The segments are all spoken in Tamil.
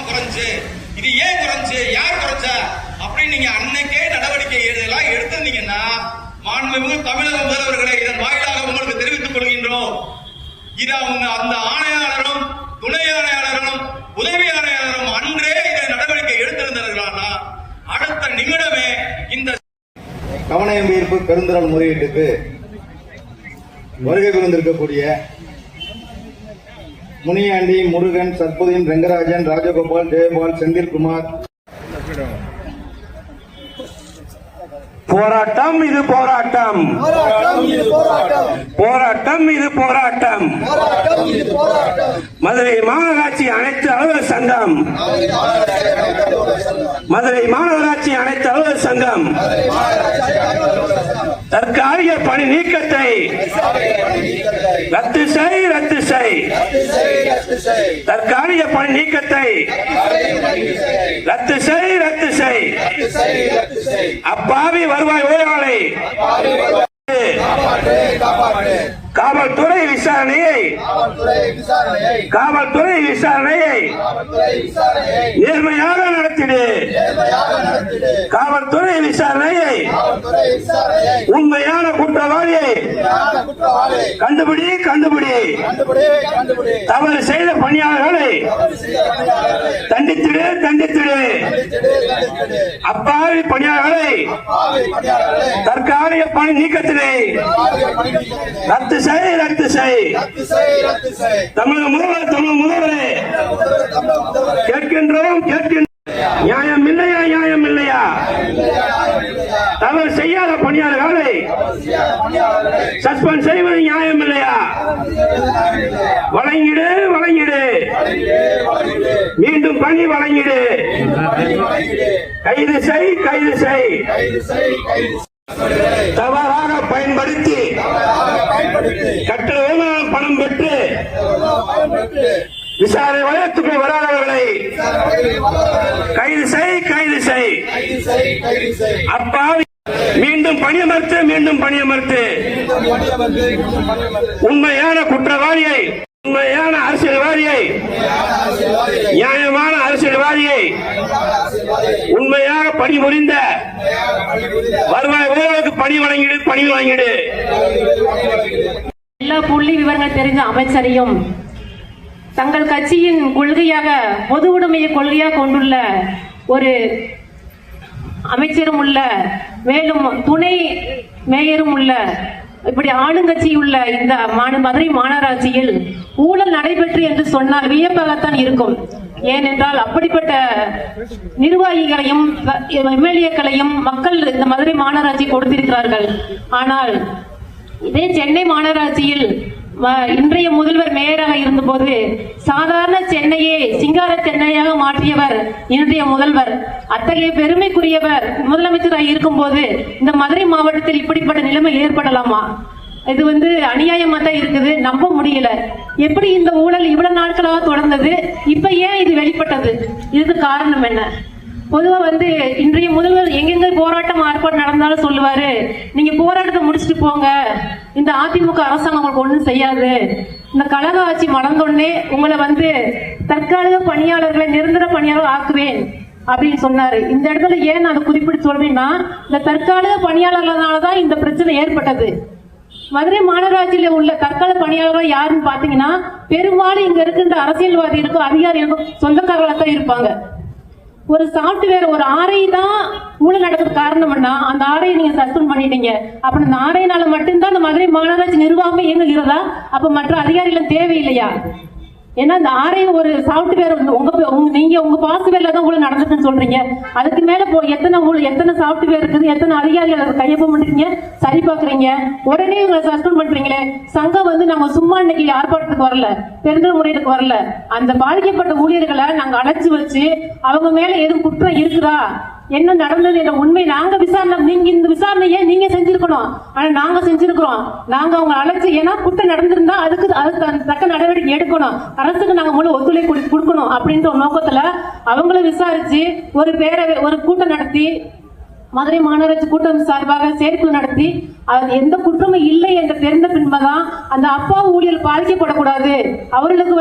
குறைஞ்சு இது ஏன் குறைஞ்சு யார் குறைஞ்சா? அப்படின்னு நீங்க அன்னைக்கே நடவடிக்கை எல்லாம் எடுத்திருந்தீங்கன்னா மாண்புமிகு தமிழக முதல்வர்களை இதன் வாயிலாக உங்களுக்கு தெரிவித்துக் கொள்கின்றோம். இது அவங்க அந்த ஆணையாளரும் துணை ஆணையாளரும் உதவி ஆணையாளரும் அன்றே இதை நடவடிக்கை எடுத்திருந்தார்களா அடுத்த நிமிடமே இந்த கவனம் ஈர்ப்பு பெருந்திரள் முறையீட்டுக்கு வருகை புரிந்திருக்கக்கூடிய முனியாண்டி முருகன் சத்புதீன் ரெங்கராஜன் ராஜகோபால் ஜெயபால் செந்தில்குமார். போராட்டம் இது போராட்டம். போராட்டம் இது போராட்டம். போராட்டம் இது போராட்டம். போராட்டம் இது போராட்டம். மதுரை மாநகராட்சி அனைத்து அலுவலர் சங்கம். மதுரை மாநகராட்சி அனைத்து அலுவலர் சங்கம். தற்காலிக பணி நீக்கத்தை ரத்து செய் ரத்து செய். தற்காலிக பணி நீக்கத்தை ரத்து செய் ரத்து செய். அப்பாவி வருவாய் ஊழலை காவல்துறை விசாரணையை காவல்துறை விசாரணையை நேர்மையாக நடத்திடு. காவல்துறை விசாரணையை உண்மையான குற்றவாளியை கண்டுபிடி கண்டுபிடி. தவறு செய்த பணியாளர்களை தண்டித்திடு தண்டித்திடு. அப்பாவி பணியாளர்களை தற்காலிக பணி நீக்கத்தினை ரத்து செய் ரத்து செய் தமிழக முதல்வர் தமிழக முதல்வரே. கேட்கின்றோம் கேட்கின்றோம். நியாயம் இல்லையா நியாயம் இல்லையா? தவறு செய்யாத பணியாளர்களை சஸ்பெண்ட் செய்வது நியாயம் இல்லையா? வழங்கிடு வழங்கிடு. மீண்டும் பணி வழங்கிடு. கைது செய் கைது செய். தவறாக பயன்படுத்தி கட்டண வருமானம் பணம் பெற்று விசாரணை வளையத்துக்கு வராதவர்களை கைது செய் கைது செய். அப்பாவி மீண்டும் பணியமர்த்து மீண்டும் பணியமர்த்து. உண்மையான குற்றவாளியை உண்மையான அரசியல்வாதியை நியாயமான அரசியல்வாதியை பணி பணிபுரிந்த வருவாய் உயர்வுக்கு பணி வழங்கிடு பணி வழங்கிடு. எல்லா புள்ளி விவரங்கள் தெரிந்த அமைச்சரையும் தங்கள் கட்சியின் கொள்கையாக பொது உடைமையை கொள்கையாக கொண்டுள்ள ஒரு அமைச்சரும் உள்ள மேலும் துணை மேயரும் உள்ள இப்படி ஆளுங்கட்சி உள்ள இந்த மதுரை மாநகராட்சியில் ஊழல் நடைபெற்று என்று சொன்னால் வியப்பாகத்தான் இருக்கும். ஏனென்றால் அப்படிப்பட்ட நிர்வாகிகளையும் எம்எல்ஏக்களையும் மக்கள் இந்த மதுரை மாநகராட்சி கொடுத்திருக்கிறார்கள். ஆனால் இதே சென்னை மாநகராட்சியில் இன்றைய முதல்வர் மேயராக இருந்தபோது சாதாரண சென்னையை சிங்கார சென்னையாக மாற்றியவர் இன்றைய முதல்வர். அத்தகைய பெருமைக்குரியவர் முதலமைச்சராக இருக்கும்போது இந்த மதுரை மாவட்டத்தில் இப்படிப்பட்ட நிலைமை ஏற்படலாமா? இது வந்து அநியாயமா தான் இருக்குது. நம்ப முடியல. எப்படி இந்த ஊழல் இவ்வளவு நாட்களாக தொடர்ந்தது? இப்ப ஏன் இது வெளிப்பட்டது? இதுக்கு காரணம் என்ன? பொதுவா வந்து இன்றைய முதல்வர் எங்கெங்க போராட்டம் ஆர்ப்பாட்டம் நடந்தாலும் சொல்லுவாரு நீங்க போராட்டத்தை முடிச்சுட்டு போங்க. இந்த அதிமுக அரசாங்கம் உங்களுக்கு ஒண்ணும் செய்யாது. இந்த கழக ஆட்சி மலர்ந்தோடனே உங்களை வந்து தற்காலிக பணியாளர்களை நிரந்தர பணியாளர் ஆக்குவேன் அப்படின்னு சொன்னாரு. இந்த இடத்துல ஏன் நான் அதை குறிப்பிட்டு சொல்றேன்னா இந்த தற்காலிக பணியாளர்களால தான் இந்த பிரச்சனை ஏற்பட்டது. மதுரை மாநகராட்சியில உள்ள தற்கால பணியாளர்கள் யாருன்னு பாத்தீங்கன்னா பெரும்பாலும் இங்க இருக்கின்ற அரசியல்வாதிகளுக்கும் அதிகாரிகளுக்கும் சொந்தக்காரர்களாக தான் இருப்பாங்க. ஒரு சாஃப்ட்வேர் ஒரு ஆரை தான் ஊழல் நடக்கிறது காரணம்னா அந்த ஆரையை நீங்க சஸ்பெண்ட் பண்ணிட்டீங்க. அப்ப அந்த ஆரையினால மட்டும்தான் அந்த மதுரை மாநகராட்சி நிர்வாகமே இயங்குகிறதா? அப்ப மற்ற அதிகாரிகளும் தேவையில்லையா? ஏன்னா இந்த ஆரே ஒரு சாஃப்ட்வேர் உங்க நீங்க உங்க பாஸ்வேர்ல தான் உங்களை நடந்ததுன்னு சொல்றீங்க. அதுக்கு மேல போ எத்தனை உங்களுக்கு எத்தனை சாஃப்ட்வேர் இருக்குது எத்தனை அதிகாரிகள் அதை கையொப்பம் பண்றீங்க சரி பாக்குறீங்க உடனே உங்களை சஸ்பெண்ட் பண்றீங்களே. சங்கம் வந்து நம்ம சும்மா இன்னைக்கு ஆர்ப்பாட்டத்துக்கு வரல பெருந்தல் முறையத்துக்கு வரல. அந்த பாதிக்கப்பட்ட ஊழியர்களை நாங்க அழைச்சு வச்சு அவங்க மேல எதுவும் குற்றம் இருக்குதா? என்ன நடந்தது என்ற உண்மை நாங்க விசாரணை நீங்க இந்த விசாரணையை நீங்க செஞ்சிருக்கணும்? ஆனா நாங்க செஞ்சிருக்கிறோம். நாங்க அவங்க அழைச்சு ஏன்னா குற்றம் நடந்திருந்தா அதுக்கு அதுக்கு தக்க நடவடிக்கை எடுக்கணும். அரசுக்கு நாங்க முழு ஒத்துழைப்பு கொடுக்கணும் அப்படின்ற ஒரு நோக்கத்துல அவங்கள விசாரிச்சு ஒரு பேரவை ஒரு கூட்டம் நடத்தி மதுரை மாநகராட்சி கூட்டம் சார்பாக செயற்குழு நடத்தி அது எந்த குற்றமும் இல்லை என்று தெரிந்த பின்புதான் அந்த அப்பா ஊழியர் பாதிக்கப்படக்கூடாது. அவர்களுக்கு.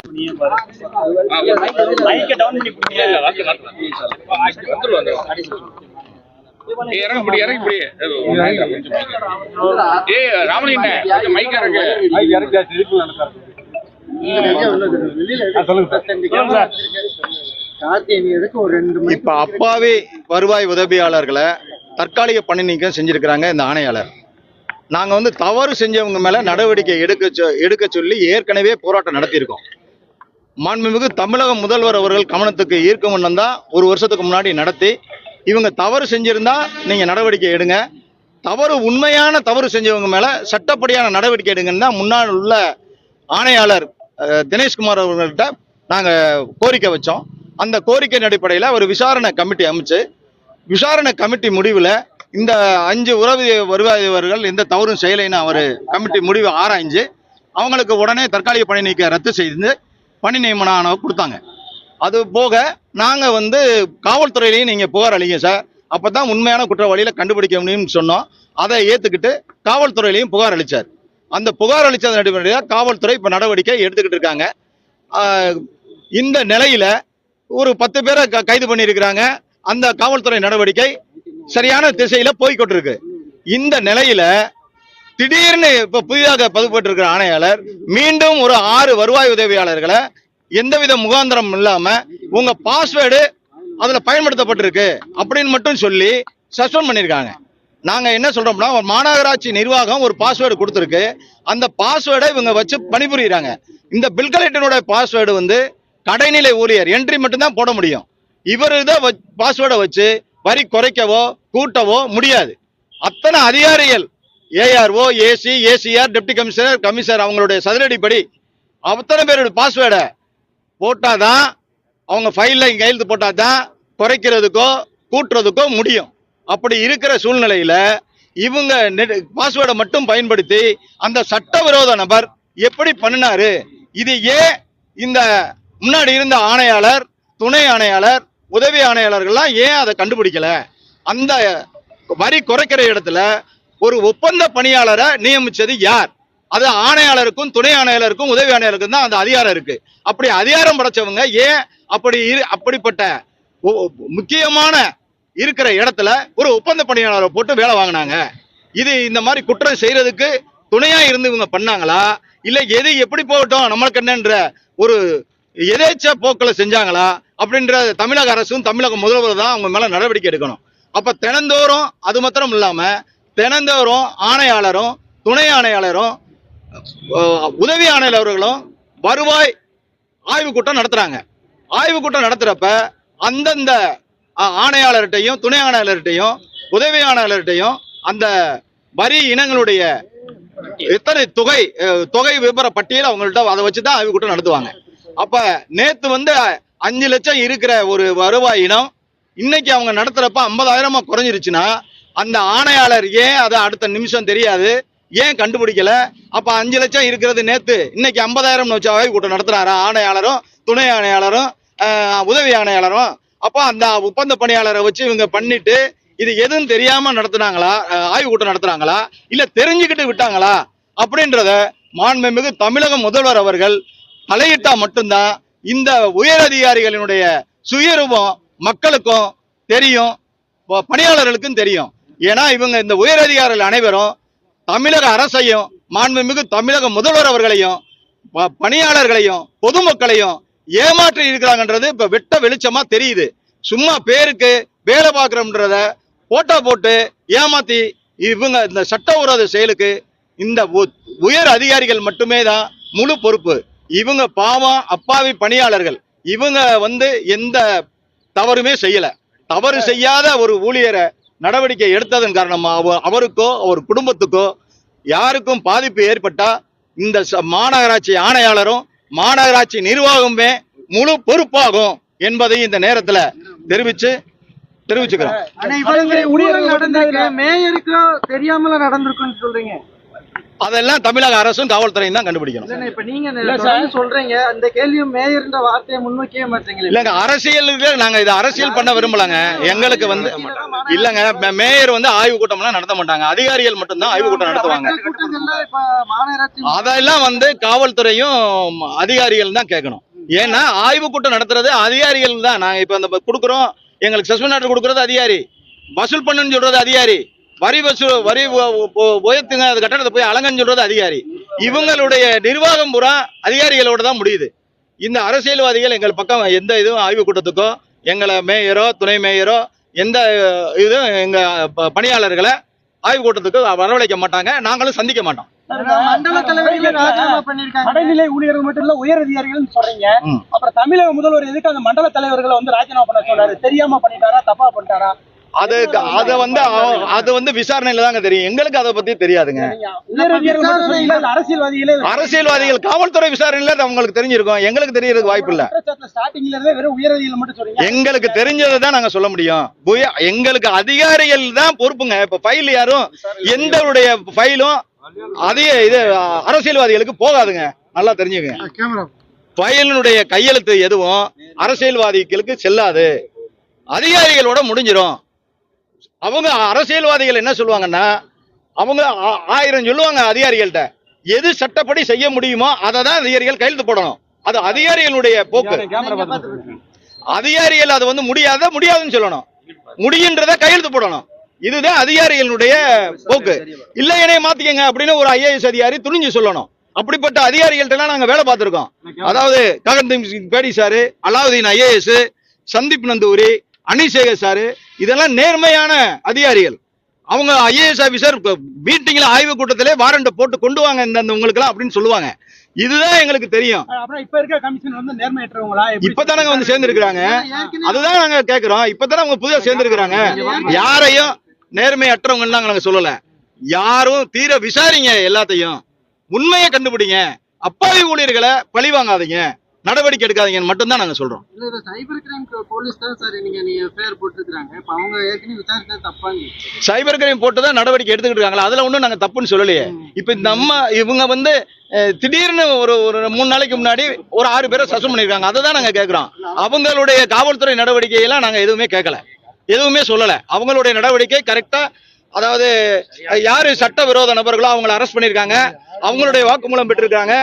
இப்ப அப்பாவி வருவாய் உதவியாளர்களை தற்காலிக பணி நீக்கம் செஞ்சுருக்கிறாங்க இந்த ஆணையாளர். நாங்கள் வந்து தவறு செஞ்சவங்க மேலே நடவடிக்கை எடுக்க சொ- எடுக்க சொல்லி ஏற்கனவே போராட்டம் நடத்தியிருக்கோம். மாண்புமிகு தமிழக முதல்வர் அவர்கள் கவனத்துக்கு ஈர்க்கும் வண்ணம் தான் ஒரு வருஷத்துக்கு முன்னாடி நடத்தி இவங்க தவறு செஞ்சுருந்தா நீங்கள் நடவடிக்கை எடுங்க. தவறு உண்மையான தவறு செஞ்சவங்க மேலே சட்டப்படியான நடவடிக்கை எடுங்கன்னு தான் முன்னாள் உள்ள ஆணையாளர் தினேஷ்குமார் அவர்கள்ட்ட நாங்கள் கோரிக்கை வச்சோம். அந்த கோரிக்கையின் அடிப்படையில் ஒரு விசாரணை கமிட்டி அமைச்சு விசாரணை கமிட்டி முடிவில் இந்த அஞ்சு உறவு வருவாயவர்கள் எந்த தவறும் செய்யலைன்னு அவர் கமிட்டி முடிவு ஆராய்ஞ்சு அவங்களுக்கு உடனே தற்காலிக பணி நீக்க ரத்து செய்து பணி நியமன ஆணை கொடுத்தாங்க. அது போக நாங்கள் வந்து காவல்துறையிலையும் நீங்கள் புகார் அளிங்க சார். அப்போ தான் உண்மையான குற்றவாளியில் கண்டுபிடிக்க முடியும்னு சொன்னோம். அதை ஏற்றுக்கிட்டு காவல்துறையிலையும் புகார் அளித்தார் அந்த புகார் அளித்ததன் அடிப்படையில் காவல்துறை இப்போ நடவடிக்கை எடுத்துக்கிட்டு இருக்காங்க. இந்த நிலையில் ஒரு பத்து பேரை க- கைது பண்ணியிருக்கிறாங்க. அந்த காவல்துறை நடவடிக்கை சரியான திசையில போய்கொண்டிருக்கு. இந்த நிலையில திடீர்னு இப்ப புதிதாக பதுப்பட்டிருக்கிற ஆணையாளர் மீண்டும் ஒரு ஆறு வருவாய் உதவியாளர்களை எந்தவித முகாந்திரம் இல்லாம உங்க பாஸ்வேர்டு அதுல பயன்படுத்தப்பட்டிருக்கு அப்படின்னு மட்டும் சொல்லி சஸ்பெண்ட் பண்ணியிருக்காங்க நாங்க என்ன சொல்றோம்னா ஒரு மாநகராட்சி நிர்வாகம் ஒரு பாஸ்வேர்டு கொடுத்துருக்கு. அந்த பாஸ்வேர்டை இவங்க வச்சு பணிபுரியுறாங்க. இந்த பில் கலெக்டனுடைய பாஸ்வேர்டு வந்து கடைநிலை ஊழியர் என்ட்ரி மட்டும்தான் போட முடியும். இவர் இதை பாஸ்வேர்டை வச்சு வரி குறைக்கவோ கூட்டவோ முடியாது. அத்தனை அதிகாரிகள் ARO AC ACR deputy commissioner commissioner அவங்களுடைய சதுரடிப்படி அத்தனை பேருடைய பாஸ்வேர்டை போட்டாதான் அவங்க ஃபைலில் கையெழுத்து போட்டாதான் குறைக்கிறதுக்கோ கூட்டுறதுக்கோ முடியும். அப்படி இருக்கிற சூழ்நிலையில இவங்க பாஸ்வேர்டை மட்டும் பயன்படுத்தி அந்த சட்டவிரோத நபர் எப்படி பண்ணினாரு? இது ஏன் இந்த முன்னாடி இருந்த ஆணையாளர் துணை ஆணையாளர் உதவி ஆணையாளர்கள்லாம் ஏன் அதை கண்டுபிடிக்கல? அந்த வரி குறைக்கிற இடத்துல ஒரு ஒப்பந்த பணியாளரை நியமிச்சது யார்? அது ஆணையாளருக்கும் துணை ஆணையாளருக்கும் உதவி ஆணையாளருக்கும் தான் அந்த அதிகாரம் இருக்கு. அப்படி அதிகாரம் படைச்சவங்க ஏன் அப்படி இரு அப்படிப்பட்ட முக்கியமான இருக்கிற இடத்துல ஒரு ஒப்பந்த பணியாளரை போட்டு வேலை வாங்கினாங்க? இது இந்த மாதிரி குற்றம் செய்யறதுக்கு துணையா இருந்து இவங்க பண்ணாங்களா? இல்ல எது எப்படி போகட்டும் நம்மளுக்கு என்னன்ற ஒரு எதேச்ச போக்கில் செஞ்சாங்களா? அப்படின்ற தமிழக அரசும் தமிழக முதல்வர் தான் அவங்க மேலே நடவடிக்கை எடுக்கணும். அப்போ தினந்தோறும் அது மாத்திரம் இல்லாமல் தினந்தோறும் ஆணையாளரும் துணை ஆணையாளரும் உதவி ஆணையாளர்களும் வருவாய் ஆய்வு கூட்டம் நடத்துறாங்க. ஆய்வு கூட்டம் நடத்துகிறப்ப அந்தந்த ஆணையாளர்கிட்டையும் துணை ஆணையாளர்கிட்டையும் உதவி ஆணையாளர்கிட்டையும் அந்த வரி இனங்களுடைய எத்தனை தொகை தொகை விபர பட்டியல் அவங்கள்ட்ட அதை வச்சு தான் ஆய்வு கூட்டம் நடத்துவாங்க. அப்ப நேத்து வந்து அஞ்சு லட்சம் இருக்கிற ஒரு வருவாயினம் இன்னைக்கு அவங்க நடத்துறப்ப ஐம்பதாயிரமா குறைஞ்சிருச்சுன்னா அந்த ஆணையாளர் ஏன் அதை அடுத்த நிமிஷம் தெரியாது? ஏன் கண்டுபிடிக்கல? அப்ப அஞ்சு லட்சம் இருக்கிறது நேத்து இன்னைக்கு ஐம்பதாயிரம் வச்சு ஆய்வு கூட்டம் நடத்துறாரு? ஆணையாளரும் துணை ஆணையாளரும் உதவி ஆணையாளரும். அப்போ அந்த ஒப்பந்த பணியாளரை வச்சு இவங்க பண்ணிட்டு இது எதுவும் தெரியாம நடத்துனாங்களா? ஆய்வு கூட்டம் நடத்துனாங்களா? இல்ல தெரிஞ்சுக்கிட்டு விட்டாங்களா? அப்படின்றத மாண்புமிகு தமிழக முதல்வர் அவர்கள் தலையிட்டா மட்டும்தான் இந்த உயர் அதிகாரிகளினுடைய சுயரூபம் மக்களுக்கும் தெரியும் பணியாளர்களுக்கும் தெரியும். ஏன்னா இவங்க இந்த உயர் அதிகாரிகள் அனைவரும் தமிழக அரசையும் மாண்புமிகு தமிழக முதல்வர் அவர்களையும் ப- பணியாளர்களையும் பொதுமக்களையும் ஏமாற்றி இருக்கிறாங்கன்றது இப்ப வெட்ட வெளிச்சமா தெரியுது. சும்மா பேருக்கு வேலை பார்க்கறோம்ன்றத போட்டோ போட்டு ஏமாத்தி இவங்க இந்த சட்ட சட்டவிரோத செயலுக்கு இந்த உயர் அதிகாரிகள் மட்டுமே தான் முழு பொறுப்பு. இவங்க பாவம் அப்பாவி பணியாளர்கள். இவங்க வந்து எந்த தவறுமே செய்யல. தவறு செய்யாத ஒரு ஊழியரை நடவடிக்கை எடுத்ததன் காரணமா அவ- அவருக்கோ அவர் குடும்பத்துக்கோ யாருக்கும் பாதிப்பு ஏற்பட்டா இந்த மாநகராட்சி ஆணையாளரும் மாநகராட்சி நிர்வாகமே முழு பொறுப்பாகும் என்பதை இந்த நேரத்துல தெரிவிச்சு தெரிவிச்சுக்கிறோம். ஆனா மேயருக்கு தெரியாமல நடந்திருக்குன்னு சொல்றீங்க. அதெல்லாம் தமிழக அரசும் காவல்துறையும் தான் கண்டுபிடிக்கணும். இப்ப நீங்க சொல்றீங்க அந்த கேள்வியும் மேயர்ன்ற வார்த்தையை முன்வைக்கவே மாட்டீங்களே. இல்லங்க அரசியலுக்கு நாங்க இது அரசியல் பண்ண விரும்பலங்க. எங்களுக்கு வந்து இல்லங்க மேயர் வந்து ஆய்வு கூட்டம்லாம் நடத்த மாட்டாங்க. அதிகாரிகள் மட்டும்தான் ஆய்வு கூட்டம் நடத்துவாங்க. அதெல்லாம் வந்து காவல்துறையும் அதிகாரிகள் தான் கேட்கணும். ஏன்னா ஆய்வு கூட்டம் நடத்துறது அதிகாரிகள் தான். நாங்க இப்ப அந்த கொடுக்குறோம். எங்களுக்கு சஸ்பெண்ட் ஆர்டர் கொடுக்கறது அதிகாரி. வசூல் பண்ணுன்னு சொல்றது அதிகாரி. வரி வசூல் வரி உயர்த்துங்க அது கட்டணத்தை போய் அலங்கன்னு சொல்றது அதிகாரி. இவங்களுடைய நிர்வாகம் பூரா அதிகாரிகளோட தான் முடியுது. இந்த அரசியல்வாதிகள் எங்கள் பக்கம் எந்த இதுவும் ஆய்வு கூட்டத்துக்கோ எங்களை மேயரோ துணை மேயரோ எந்த இதுவும் எங்க ப- பணியாளர்களை ஆய்வு கூட்டத்துக்கு வரவழைக்க மாட்டாங்க. நாங்களும் சந்திக்க மாட்டோம். மண்டல தலைவர்களே ராஜினாமா பண்ணிருக்காங்க கடைநிலை ஊழியர்கள் மட்டும் இல்ல உயர் அதிகாரிகள் சொல்றீங்க. அப்புறம் தமிழக முதல்வர் எதுக்கு அந்த மண்டல தலைவர்களை வந்து ராஜினாமா பண்ண சொல்றாரு தெரியாம பண்ணிட்டாரா? தப்பா பண்ணிட்டாரா? அது அத வந்து அது வந்து விசாரணையில தாங்க தெரியும். எங்களுக்கு அதை பத்தி தெரியாதுங்க. அரசியல்வாதிகளே அரசியல்வாதிகள் காவல்துறை விசாரணையில அது அவங்களுக்கு தெரிஞ்சிருக்கும். எங்களுக்கு தெரியறதுக்கு வாய்ப்பு இல்ல. எங்களுக்கு தெரிஞ்சதை தான் நாங்க சொல்ல முடியும். எங்களுக்கு அதிகாரிகள் தான் பொறுப்புங்க. இப்ப ஃபைல் யாரும் எந்தவுடைய ஃபைலும் அதிக இது அரசியல்வாதிகளுக்கு போகாதுங்க. நல்லா தெரிஞ்சுக்கங்க. ஃபைலினுடைய கையெழுத்து எதுவும் அரசியல்வாதிகளுக்கு செல்லாது. அதிகாரிகளோட முடிஞ்சிரும். அவங்க அரசியல்வாதிகள் என்ன சொல்லுவாங்கன்னா அவங்க ஆயிரம் சொல்லுவாங்க அதிகாரிகள்ட்ட எது சட்டப்படி செய்ய முடியுமோ அதை தான் அதிகாரிகள் கையெழுத்து போடணும். அது அதிகாரிகளுடைய போக்கு. அதிகாரிகள் அது வந்து முடியாத முடியாதுன்னு சொல்லணும். முடியுன்றத கையெழுத்து போடணும். இதுதான் அதிகாரிகளுடைய போக்கு. இல்ல என்னைய மாத்திக்கங்க அப்படின்னு ஒரு ஐஏஎஸ் அதிகாரி துணிஞ்சு சொல்லணும். அப்படிப்பட்ட அதிகாரிகள்ட்ட எல்லாம் நாங்க வேலை பார்த்திருக்கோம். அதாவது Gagandeep Singh Bedi sir Alauddin IAS Sandeep Nandoori Anish Sekhar sir இதெல்லாம் நேர்மையான அதிகாரிகள். அவங்க ஐஏஎஸ் ஆபீசர் மீட்டிங்ல ஆய்வு கூட்டத்திலே வாரண்ட் போட்டு கொண்டு வாங்க இந்த உங்களுக்கு அப்படின்னு சொல்லுவாங்க. இதுதான் எங்களுக்கு தெரியும். இப்ப இருக்க கமிஷன் வந்து நேர்மையற்றவங்களா? இப்பதானங்க வந்து சேர்ந்திருக்கிறாங்க. அதுதான் நாங்க கேக்குறோம். இப்பதானே அவங்க புதியா சேர்ந்திருக்கிறாங்க. யாரையும் நேர்மையற்றவங்கன்னு நாங்க சொல்லல. யாரும் தீர விசாரிங்க எல்லாத்தையும். உண்மையை கண்டுபிடிங்க. அப்பாவி ஊழியர்களை பழி வாங்காதீங்க. நடவடிக்கை எடுக்காதீங்கன்னு மட்டும்தான் நாங்க சொல்றோம். இல்ல சைபர் கிரைம் போலீஸ் தான் சார் நீங்க நீங்க எஃப்ஐஆர் போட்டிருக்காங்க இப்ப அவங்க ஏற்கனவே விசாரிச்சது தப்பாங்க. சைபர் கிரைம் போட்டு தான் நடவடிக்கை எடுத்துக்கிட்டு இருக்காங்களா அதுல ஒண்ணும் நாங்க தப்புன்னு சொல்லலையே. இப்ப இந்த அம்மா இவங்க வந்து திடீர்னு ஒரு ஒரு மூணு நாளைக்கு முன்னாடி ஒரு ஆறு பேரை சஸ்பெண்ட் பண்ணிருக்காங்க. அதை தான் நாங்க கேக்குறோம். அவங்களுடைய காவல்துறை நடவடிக்கையெல்லாம் நாங்க எதுவுமே கேட்கல எதுவுமே சொல்லல. அவங்களுடைய நடவடிக்கை கரெக்டா அதாவது யாரு சட்டவிரோத நபர்களோ அவங்கள அரெஸ்ட் பண்ணிருக்காங்க. அவங்களுடைய வாக்குமூலம் பெற்றிருக்காங்க.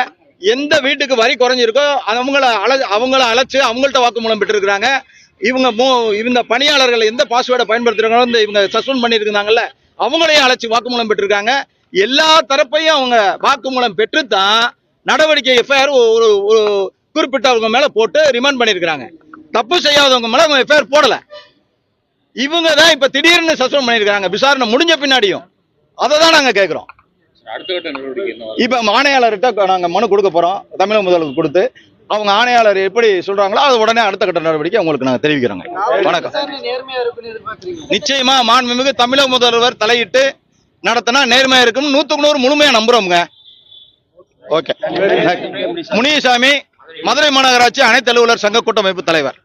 எந்த வீட்டுக்கு வரி குறைஞ்சிருக்கோ அவங்கள அழ அவங்கள அழைச்சு அவங்கள்ட்ட வாக்குமூலம் பெற்றிருக்கிறாங்க. இவங்க மூ இந்த பணியாளர்கள் எந்த பாஸ்வேர்டை பயன்படுத்துறாங்களோ இந்த இவங்க சஸ்பெண்ட் பண்ணியிருக்காங்கல்ல அவங்களையும் அழைச்சி வாக்குமூலம் பெற்றிருக்காங்க. எல்லா தரப்பையும் அவங்க வாக்குமூலம் பெற்று தான் நடவடிக்கை எஃப்ஐஆர் ஒரு ஒரு குறிப்பிட்டவங்க மேலே போட்டு ரிமாண்ட் பண்ணியிருக்கிறாங்க. தப்பு செய்யாதவங்க மேலே அவங்க எஃப்ஐஆர் போடலை. இவங்க தான் இப்போ திடீர்னு சஸ்பெண்ட் பண்ணியிருக்கிறாங்க. விசாரணை முடிஞ்ச பின்னாடியும். அதை தான் நாங்கள் கேட்குறோம் இப்ப ஆணையாளர்கிட்ட நாங்க மனு கொடுக்க போறோம். தமிழக முதல்வருக்கு கொடுத்து அவங்க ஆணையாளர் எப்படி சொல்றாங்களோ அது உடனே அடுத்த கட்ட நடவடிக்கை உங்களுக்கு நாங்க தெரிவிக்கிறோங்க. வணக்கம். நிச்சயமா மாண்புமிகு தமிழக முதல்வர் தலையிட்டு நடத்தினா நேர்மையா இருக்கும் நூத்துக்கு நூறு முழுமையா நம்புறோம்ங்க. ஓகே. முனியசாமி மதுரை மாநகராட்சி அனைத்து அலுவலர் சங்க கூட்டமைப்பு தலைவர்.